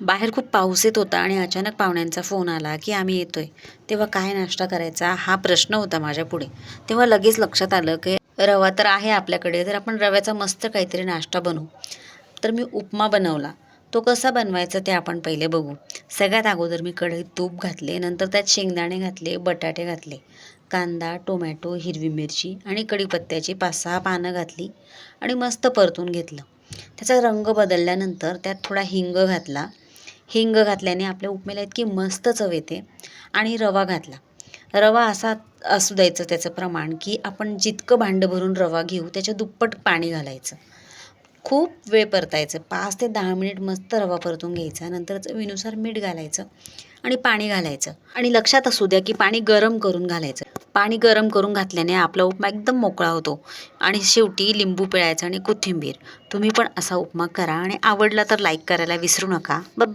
बाहेर खूप पाऊस येत होता आणि अचानक पाहुण्यांचा फोन आला की आम्ही येतोय. तेव्हा काय नाश्ता करायचा? हा प्रश्न होता माझ्या पुढे. तेव्हा लगेच लक्षात आलं की रवा तर आहे आपल्याकडे. तर आपण रव्याचा मस्त काहीतरी नाश्ता बनवू. तर मी उपमा बनवला. तो कसा बनवायचा ते आपण पहिले बघू. सगळ्यात अगोदर मी कढईत तूप घातले नंतर त्यात शेंगदाणे घातले बटाटे घातले कांदा टोमॅटो हिरवी मिरची आणि कढीपत्त्याची पाच सहा पानं घातली आणि मस्त परतून घेतलं. त्याचा रंग बदलल्यानंतर त्यात थोडा हिंग घातला. हिंग घातल्याने आपल्या उपमेला इतकी मस्त चव येते. आणि रवा घातला. रवा असा असू द्यायचं त्याचं प्रमाण की आपण जितकं भांडं भरून रवा घेऊ त्याच्या दुप्पट पाणी घालायचं. खूप वेळ परतायचं. पाच ते दहा मिनिट मस्त रवा परतून घ्यायचा. नंतर चवीनुसार मीठ घालायचं आणि पाणी घालायचं. आणि लक्षात असू द्या की पाणी गरम करून घालायचं. पाणी गरम करून घातल्याने आपला उपमा एकदम मोकळा होतो. आणि शेवटी लिंबू पिळायचं आणि कोथिंबीर. तुम्ही पण असा उपमा करा आणि आवडला तर लाईक करायला विसरू नका. बाय